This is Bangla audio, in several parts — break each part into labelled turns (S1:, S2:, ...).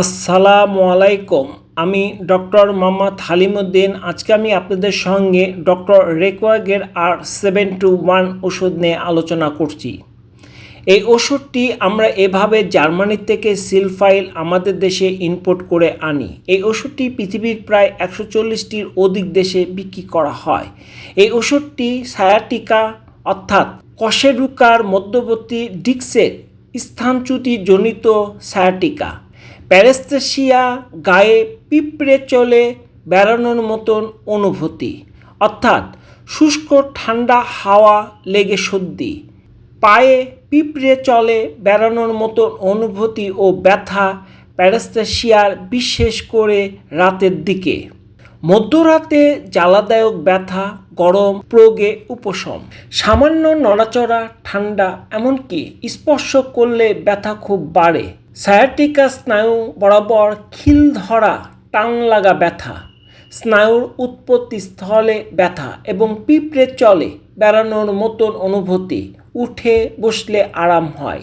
S1: আসসালামু আলাইকুম। আমি ডক্টর মোহাম্মদ হালিমুদ্দিন। আজকে আমি আপনাদের সঙ্গে doctor Reckeweg R seven two one ওষুধ নিয়ে আলোচনা করছি। এই ওষুধটি আমরা এভাবে জার্মানি থেকে সিলফাইল আমাদের দেশে ইম্পোর্ট করে আনি। এই ওষুধটি পৃথিবীর প্রায় একশো চল্লিশটির অধিক দেশে বিক্রি করা হয়। এই ওষুধটি সায়াটিকা, অর্থাৎ কশেরুকার মধ্যবর্তী ডিক্সের স্থানচ্যুতি জনিত সায়াটিকা। প্যারেস্থেসিয়া গায়ে পিঁপড়ে চলে বেড়ানোর মতন অনুভূতি। অর্থাৎ শুষ্ক, ঠান্ডা হাওয়া লেগে সর্দি। পায়ে পিঁপড়ে চলে বেড়ানোর মতন অনুভূতি ও ব্যথা প্যারেস্থেসিয়ার বিশেষ করে রাতের দিকে। মধ্যরাতে জ্বালাদায়ক ব্যথা, গরম, প্রোগে উপশম। সামান্য নড়াচড়া, ঠান্ডা এমনকি স্পর্শ করলে ব্যথা খুব বাড়ে। সায়াটিকা স্নায়ু বরাবর খিল ধরা টান লাগা ব্যথা, স্নায়ুর উৎপত্তি স্থলে ব্যথা এবং পিঁপড়ে চলে বেড়ানোর মতন অনুভূতি, উঠে বসলে আরাম হয়।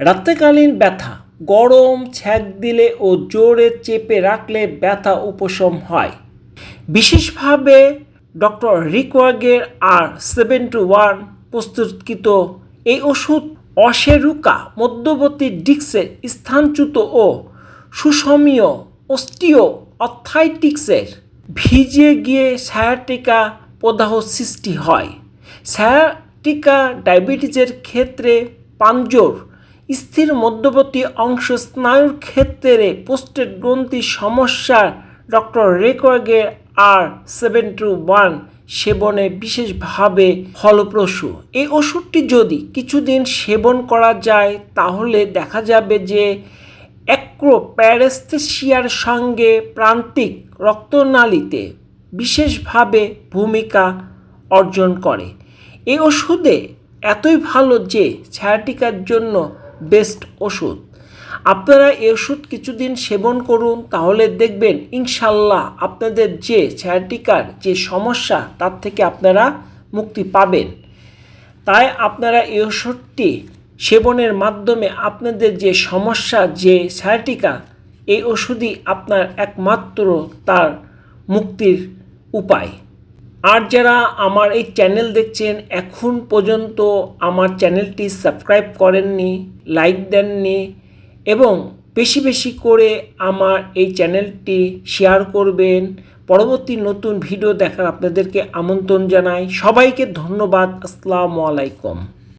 S1: রাত্রিকালীন ব্যথা, গরম ছ্যাক দিলে ও জোরে চেপে রাখলে ব্যথা উপশম হয়। বিশেষভাবে doctor Reckeweg R seven two one প্রস্তুতকৃত এই ওষুধ অশেরুকা মধ্যবর্তী ডিক্সের স্থানচ্যুত ও সুষমীয় অস্টিও অথাইটিক্সের ভিজে গিয়ে সায়াটিকা প্রদাহ সৃষ্টি হয়। সায়াটিকা ডায়াবেটিসের ক্ষেত্রে পাঞ্জর স্থির মধ্যবর্তী অংশ স্নায়ুর ক্ষেত্রে পোস্টের গ্রন্থি সমস্যার doctor Reckeweg R seven two one সেবনে বিশেষভাবে ফলপ্রসূ। এই ওষুধটি যদি কিছুদিন সেবন করা যায়, তাহলে দেখা যাবে যে অ্যাক্রোপ্যারেস্থেসিয়ার সঙ্গে প্রান্তিক রক্তনালীতে বিশেষভাবে ভূমিকা অর্জন করে। এই ওষুধে এতই ভালো যে ছায়াটিকার জন্য বেস্ট ওষুধ। আপনারা এই ওষুধ কিছুদিন সেবন করুন, তাহলে দেখবেন ইনশাল্লাহ আপনাদের যে ছায়াটিকার যে সমস্যা, তার থেকে আপনারা মুক্তি পাবেন। তাই আপনারা এই ওষুধটি সেবনের মাধ্যমে আপনাদের যে সমস্যা, যে ছায়াটিকা এই ওষুধই আপনার একমাত্র তার মুক্তির উপায়। আর যারা আমার এই চ্যানেল দেখছেন, এখন পর্যন্ত আমার চ্যানেলটি সাবস্ক্রাইব করেননি লাইক দেননি এবং বেশি বেশি করে আমার এই চ্যানেলটি শেয়ার করবেন। পরবর্তী নতুন ভিডিও দেখার আপনাদেরকে আমন্ত্রণ জানাই। সবাইকে ধন্যবাদ। আসসালামু আলাইকুম।